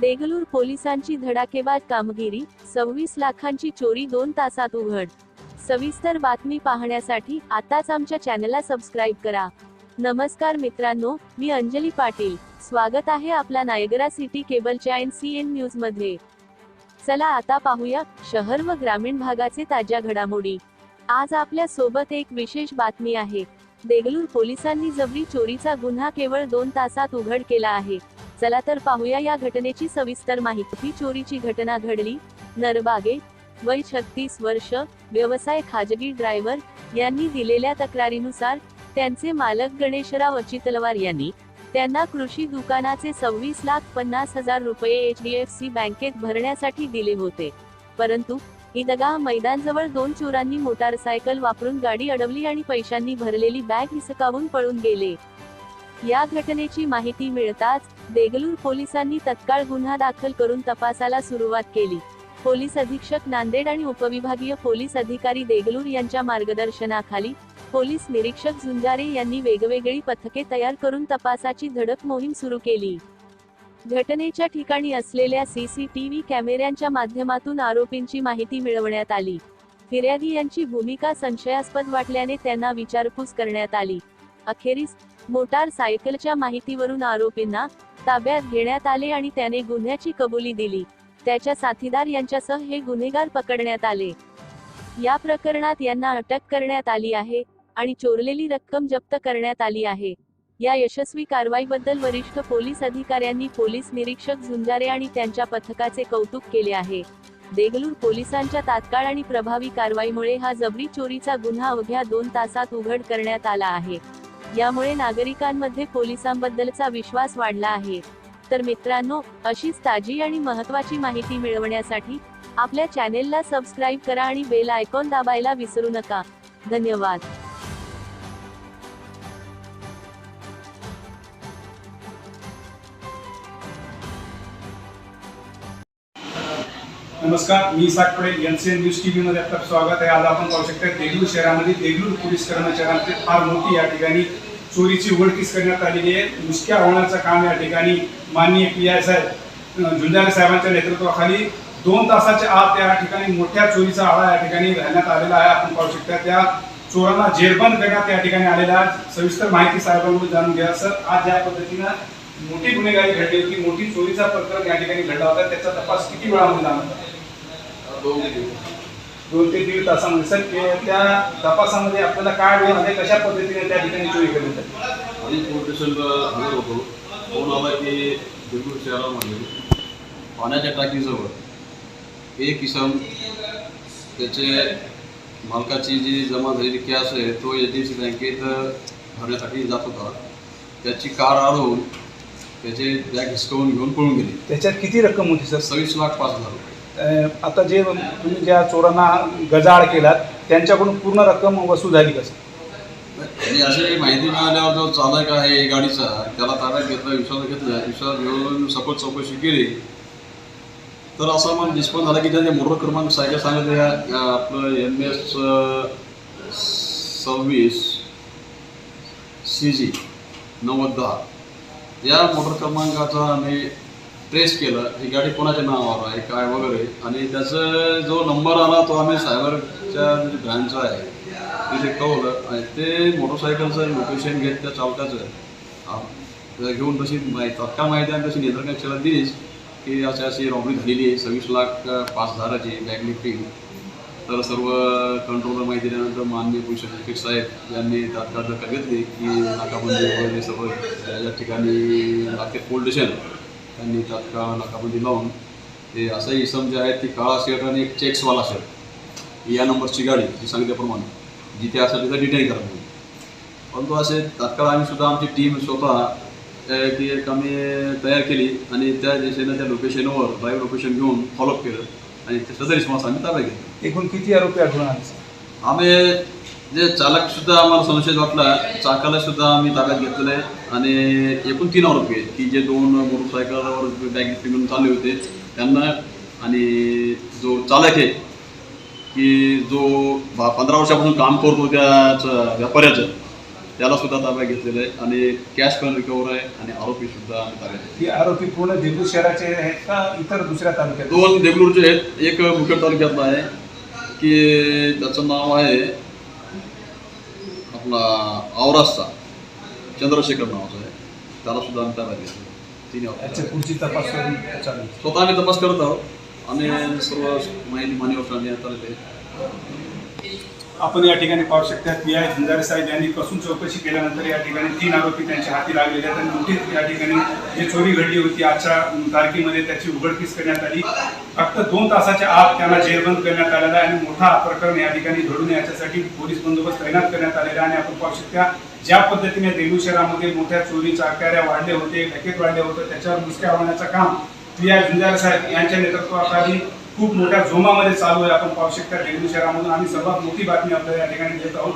देगलूर पोलिसांची धडाकेबाज कामगिरी सव्वीस लाखांची चोरी दोन तासात उघड. सविस्तर बातमी पाहण्यासाठी आताच आमच्या चॅनलला सबस्क्राईब करा. नमस्कार मित्रांनो मी अंजली पाटील. स्वागत आहे आपला नायगरा सिटी केबलच्या एन सी एन न्यूजमध्ये. चला आता पाहूया शहर व ग्रामीण भागाचे ताज्या घडामोडी. आज आपल्यासोबत एक विशेष बातमी आहे. देगलूर पोलिसांनी जबरी चोरीचा गुन्हा केवळ दोन तासात उघड केला आहे. चला तर पाहूया या घटनेची सविस्तर माहिती. ही चोरीची घटना घडली. नरबागे वय छत्तीस वर्ष व्यवसाय खाजगी ड्रायव्हर यांनी दिलेल्या तक्रारीनुसार त्यांचे मालक गणेशराव अचितलवार यांनी त्यांना कृषी दुकानाचे सव्वीस लाख पन्नास हजार रुपये एच डी एफ सी बँकेत भरण्यासाठी दिले होते. परंतु ईदगाह मैदानजवळ दोन चोरांनी मोटारसायकल वापरून गाडी अडवली आणि पैशांनी भरलेली बॅग हिसकावून पळून गेले. या घटनेची माहिती मिळताच देगलूर पोलिसांनी तत्काळ गुन्हा दाखल करून तपासाला सुरुवात केली. पोलीस अधीक्षक नांदेड आणि उपविभागीय पोलीस अधिकारी देगलूर यांच्या मार्गदर्शनाखाली पोलीस निरीक्षक झुंजारे यांनी वेगवेगळी पथके तयार करून तपासाची धडक मोहीम सुरू केली. घटनेच्या ठिकाणी असलेल्या सीसीटीव्ही कॅमेऱ्यांच्या माध्यमातून आरोपींची माहिती मिळवण्यात आली. फिर्यादी यांची भूमिका संशयास्पद वाटल्याने त्यांना विचारपूस करण्यात आली. अखेरीस मोटार सायकलच्या माहितीवरून आरोपींना ताब्यात घेण्यात आले आणि त्याने गुन्ह्याची कबुली दिली. त्याच्या साथीदार यांच्यासह हे गुन्हेगार पकडण्यात आले. या प्रकरणात यांना अटक करण्यात आली आहे आणि चोरलेली रक्कम जप्त करण्यात आली आहे. या यशस्वी कारवाईबद्दल वरिष्ठ पोलीस अधिकाऱ्यांनी पोलीस निरीक्षक झुंजारे आणि त्यांच्या पथकाचे कौतुक केले आहे. देगलूर पोलिसांच्या तात्काळ आणि प्रभावी कारवाईमुळे हा जबरी चोरीचा गुन्हा अवघ्या दोन तासात उघड करण्यात आला आहे. यामुळे नागरिकांमध्ये पोलिसांबद्दलचा विश्वास वाढला आहे. तर मित्रांनो अशीच ताजी आणि महत्त्वाची माहिती मिळवण्यासाठी आपल्या चॅनेलला सबस्क्राईब करा आणि बेल आयकॉन दाबायला विसरू नका. धन्यवाद. नमस्कार मी Isaac N C N news T व्हीमध्ये आपलं स्वागत आहे. आज आपण पाहू शकता देगलूर शहरामध्ये देगलूर पोलीस कर्मचाऱ्यांची फार मोठी या ठिकाणी चोरीची उघडकीस करण्यात आलेली आहे. मुसक्या होण्याचं काम या ठिकाणी माननीय पी आय साहेब झुंजारे साहेबांच्या नेतृत्वाखाली दोन तासाच्या आत या ठिकाणी मोठ्या चोरीचा आळा या ठिकाणी घालण्यात आलेला आहे. आपण पाहू शकता त्या चोरांना जेरबंद करण्यात या ठिकाणी आलेला आहे. सविस्तर माहिती साहेबांकडून जाणून घ्या सर. आज ज्या पद्धतीनं मोठी गुन्हेगारी घडली होती. मोठी चोरीचा प्रकरण या ठिकाणी घडला होता. त्याचा तपास किती वेळामध्ये जाणार होता दोन ते दीड तासामध्ये. सर त्या तपासामध्ये आपल्याला काय वेळमध्ये कशा पद्धतीने त्या ठिकाणी चोरी करण्यात आली आम्ही पोलीस स्टेशनला हजर होतो. फोन आला की देगलूर शहरामध्ये पाण्याच्या टाकीजवळ एक इसम त्याचे मालकाची जी जमा झालेली कॅश आहे तो एच डी एफ सी बँकेत भरण्यासाठी जात होता. त्याची कार अडवून त्याचे बॅग हिसकावून घेऊन पळून गेली. त्याच्यात किती रक्कम होती सर? सव्वीस लाख पाच हजार रुपये. आता जे तुम्ही ज्या चोरांना गजाआड केलात त्यांच्याकडून पूर्ण रक्कम वसूल झाली कसं आणि अशी माहिती मिळाल्यावर जो चालक आहे गाडीचा त्याला ताब्यात घेतला विश्वास घेतला विश्वास घेऊन सखोल चौकशी केली. तर असं मग निष्पन्न झालं की त्याने मोटर क्रमांक सायकल सांगितले या आपलं एम एस सव्वीस सी जी नव्वद दहा. या मोटर क्रमांकाचा आम्ही ट्रेस केलं ही गाडी कोणाच्या नावावर आहे काय वगैरे. आणि त्याचा जो नंबर आला तो आम्ही सायबरच्या म्हणजे जे ब्रँच आहे. तिथे कळवलं. आणि ते मोटरसायकलचं लोकेशन घेत त्या चालकाचं. घेऊन तशी माहिती तत्काळ माहिती आणि तशी नियंत्रण दिलीच की अशी अशी रॉबरी झालेली आहे. सव्वीस लाख पाच हजाराची बॅग लिफ्टिंग तर सर्व कंट्रोलर माहिती दिल्यानंतर माननीय पोलीस अधीक्षक साहेब यांनी तात्काळ दखल घेतली की नाकाबंदी वगैरे सर्व या ठिकाणी नाके पोलीस स्टेशन त्यांनी तात्काळ नाकाबंदी लावून ते असं इसम जे आहे ती काळा शर्ट आणि एक चेक्सवाला शर्ट या नंबरची गाडी जी सांगितल्याप्रमाणे जिथे असेल तिथं डिटेन करा म्हणून. परंतु असे तात्काळ आम्ही सुद्धा आमची टीम स्वतः ती एक आम्ही तयार केली आणि त्या दिशेनं त्या लोकेशनवर लाईव्ह लोकेशन घेऊन फॉलोअप केलं आणि ते सदर रिस्पॉन्स आम्ही ताब्यात घेतला. एकूण किती आरोपी आढळून आम्ही जे चालक सुद्धा आम्हाला संशय वाटला. चाकाला सुद्धा आम्ही ताब्यात घेतलेलं आहे. आणि एकूण तीन आरोपी आहेत. की जे दोन मोटरसायकलवर बॅग घेऊन चालले होते त्यांना आणि जो चालक आहे की जो बा पंधरा वर्षापासून काम करतो त्या व्यापाऱ्याचं त्याला सुद्धा ताब्यात घेतलेलं आहे. आणि कॅश पण रिकवर आहे आणि आरोपी सुद्धा आम्ही ताब्यात घेतले ही आरोपी पूर्ण देगलूर शहराचे आहेत का इतर दुसऱ्या तालुक्यात? दोन देगलूरचे आहेत. एक मुखेड तालुक्यातला आहे की त्याचं नाव आहे आपला औरासचा चंद्रशेखर नावाचं आहे. त्याला सुद्धा आम्ही ताब्यात घेतलं तिने याची पुढची तपास चालू. स्वतः आम्ही तपास करत आहोत. आणि सर्व माहिती मान्यवर आलेले आहे आपण या ठिकाणी पाहू शकता पी आय झुंजारे साहेब यांनी कसून चौकशी केल्यानंतर या ठिकाणी तीन आरोपी त्यांच्या हाती लागलेले आहेत आणि नोटीस या ठिकाणी जी चोरी घडली होती आजच्या तारखेमध्ये त्याची उघडकीस करण्यात आली. फक्त दोन तासाच्या आत त्यांना जेरबंद करण्यात आलेला आहे आणि मोठा प्रकरण या ठिकाणी घडून याच्यासाठी पोलीस बंदोबस्त तैनात करण्यात आलेला आहे. आणि आपण पाहू शकता ज्या पद्धतीने देगलूर शहरामध्ये मोठ्या चोरीच्या चाकऱ्या वाढले होते डकेत वाढले होते त्याच्यावर मुसक्या होण्याचं काम पी आय झुंजारे साहेब यांच्या नेतृत्वाखाली खूप मोठ्या जोमामध्ये चालू आहे. आपण पाहू शकता देगलूर शहरामधून आम्ही सर्वात मोठी बातमी आपल्याला या ठिकाणी देत आहोत.